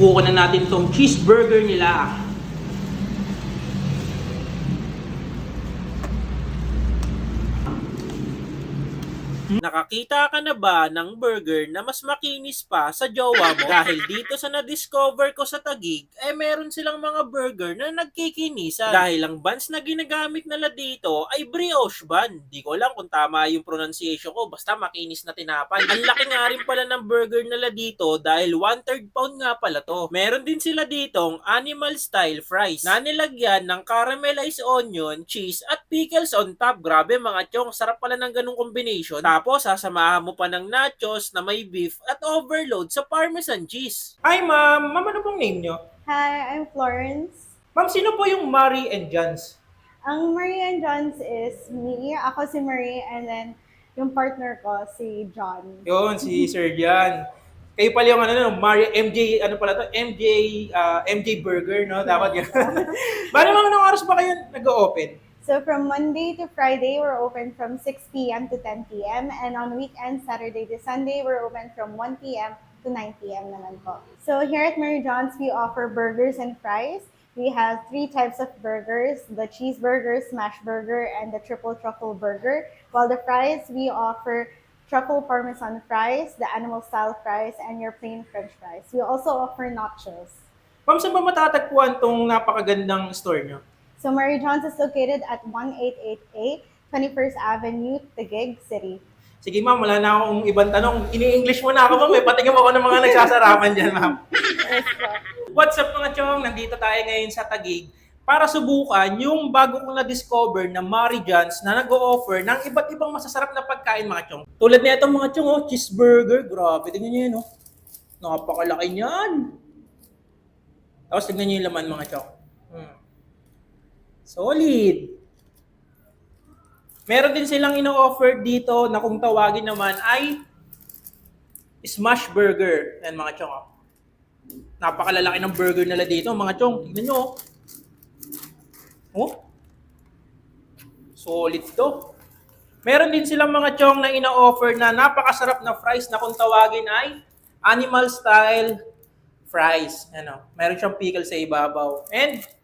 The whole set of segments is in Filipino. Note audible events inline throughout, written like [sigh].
Bukan na natin tong cheeseburger nila. Nakakita ka na ba ng burger na mas makinis pa sa jowa mo? Dahil dito sa na-discover ko sa Tagig, eh meron silang mga burger na nagkikinisan. Dahil ang buns na ginagamit nila dito ay brioche bun. Di ko alam kung tama yung pronunciation ko, basta makinis na tinapay. Ang laki nga rin pala ng burger nila dito dahil one-third pound nga pala to. Meron din sila ditong animal style fries na nilagyan ng caramelized onion, cheese at pickles on top. Grabe mga chong, sarap pala ng ganung combination. Tapos sasamahan mo pa ng nachos na may beef at overload sa parmesan cheese. Hi ma'am, ma'am ano pong name nyo? Hi, I'm Florence. Ma'am, sino po yung Marie and John's? Ang Marie and John's is me. Ako si Marie and then yung partner ko si John. Yun, si Sir Jan. Kayo pala yung ano, no, Mario, MJ, ano pala to? MJ, ah, MJ Burger, no? Dapat [laughs] yun. [laughs] Bali mga anong oras ba kayo nag-open? So from Monday to Friday, we're open from 6 p.m. to 10 p.m. And on weekends, Saturday to Sunday, we're open from 1 p.m. to 9 p.m. naman po. So here at Mary John's, we offer burgers and fries. We have three types of burgers, the cheeseburger, smash burger, and the triple truffle burger. While the fries, we offer truffle parmesan fries, the animal style fries, and your plain french fries. We also offer nachos. Ma'am, ba matatagpuan tong napakagandang store nyo? So Mary John's is located at 1888 21st Avenue, Taguig City. Sige ma'am, wala na akong ibang tanong. Ini-English mo na ako ma'am. Eh. Patingin mo ako ng mga nagsasarapan dyan ma'am. [laughs] What's up mga chong? Nandito tayo ngayon sa Tagig para subukan yung bago kong na-discover na Marie John's na nag-o-offer ng iba't ibang masasarap na pagkain mga chong. Tulad na itong mga chong, oh, cheeseburger. Grabe, tingnan nyo yun, oh. Napakalaki niyan. Tapos tingnan nyo yung laman mga chong. Solid. Meron din silang ino-offer dito na kung tawagin naman ay smash burger. Yan mga chong. oh. Napakalalaki ng burger nila dito. Mga chong, tignan nyo. Oh. oh. Solid to. Meron din silang mga chong na ino-offer na napakasarap na fries na kung tawagin ay animal style fries. Ano, meron siyang pickle sa ibabaw. And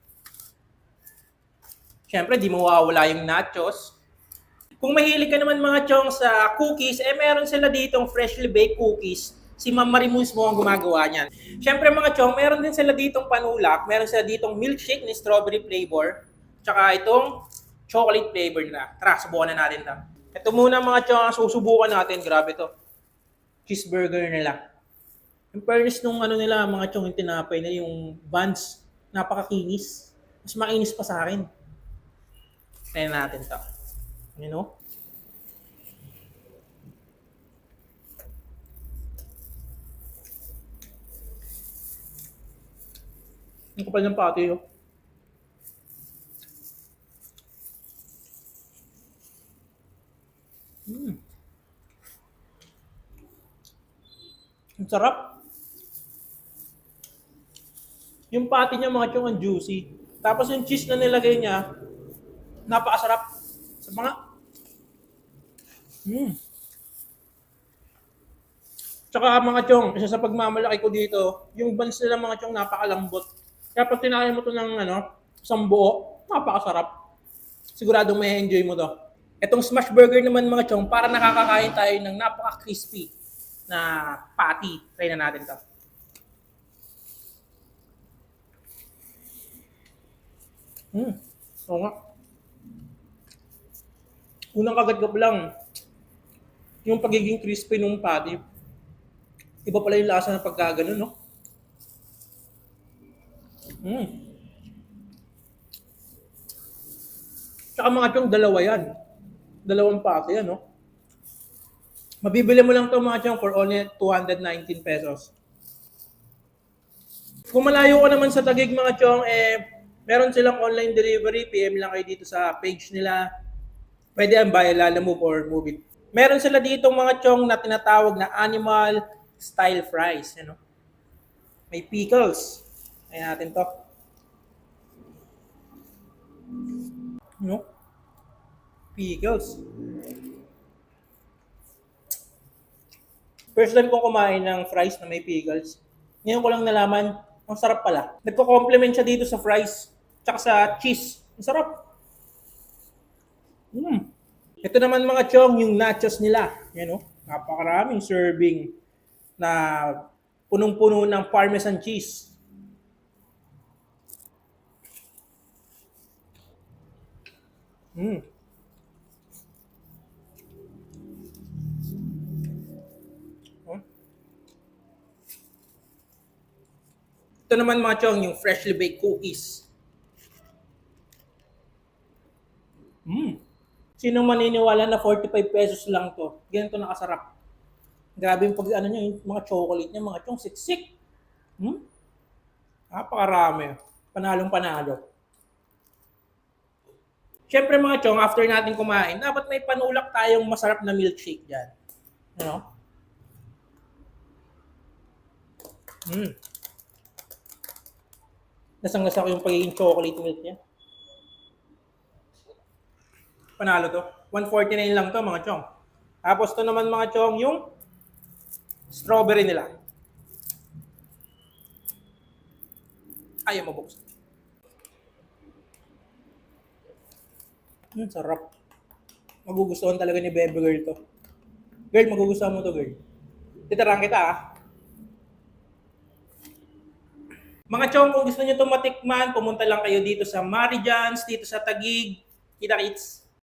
Siyempre, di mawawala yung nachos. Kung mahilig ka naman mga chong sa cookies, eh meron sila ditong freshly baked cookies. Si Ma'am Marimus mo ang gumagawa niyan. Siyempre mga chong, meron din sila ditong panulak, meron sila ditong milkshake ni strawberry flavor, tsaka itong chocolate flavor na. Tara, subukan na natin ito. Ito muna mga chong, susubukan natin. Grabe to. Cheeseburger nila. Yung fairness nung ano nila, mga chong, yung tinapay na yung buns, napakakinis. Mas makinis pa sa akin. Try natin to. You know? Ang kapal ng pati oh. Mm. Ang sarap. Yung pati niya mga chong ang juicy. Tapos yung cheese na nilagay niya, napakasarap. Sa mga... Mm. Tsaka mga chong, isa sa pagmamalaki ko dito, yung buns nila mga chong napakalambot. Kaya pag tinahin mo to ng ano, isang buo, napakasarap. Siguradong may enjoy mo to. Etong smash burger naman mga chong, para nakakakain tayo ng napaka-crispy na patty. Try na natin to. Hmm. Oo. Unang pa lang, yung pagiging crispy nung patty, iba pala yung lasa ng pagka ganun, no? Mm. Tsaka mga chong, dalawa yan. Dalawang patty yan, no? Mabibili mo lang to mga chong for only 219 pesos. Kung malayo ka naman sa Tagig mga chong, eh, meron silang online delivery. PM lang kayo dito sa page nila. Pwede ang lala move or move it. Meron sila dito mga chong na tinatawag na animal style fries. Ano? May pickles. Ayan natin to. No? Pickles. First time kong kumain ng fries na may pickles. Ngayon ko lang nalaman Ang sarap pala. Nagko-complement siya dito sa fries. Tsaka sa cheese. Ang sarap. Ito naman mga chong, yung nachos nila. Yan o. Napakaraming serving na punong-puno ng parmesan cheese. Mm. Oh. Ito naman mga chong, yung freshly baked cookies. Mm. Sino maniniwala na 45 pesos lang to? Ganito nakasarap. Grabe yung pag ano nyo, yung mga chocolate niya, mga chong siksik. Hmm? Napakarami. Panalong panalo. Siyempre mga chong, after natin kumain, dapat may panulak tayong masarap na milkshake dyan. Ano? Hmm. Nasang-lasa ko yung pagiging chocolate milk niya. Panalo to. 149 lang to mga chong. Tapos to naman mga chong yung strawberry nila. Ayaw mabuksan. Hmm, sarap. Magugustuhan talaga ni Bebe Girl to. Girl, magugustuhan mo to, girl. Titirang kita, ah. Mga chong, kung gusto niyo to matikman, pumunta lang kayo dito sa Marijans, dito sa Tagig. Kita kits.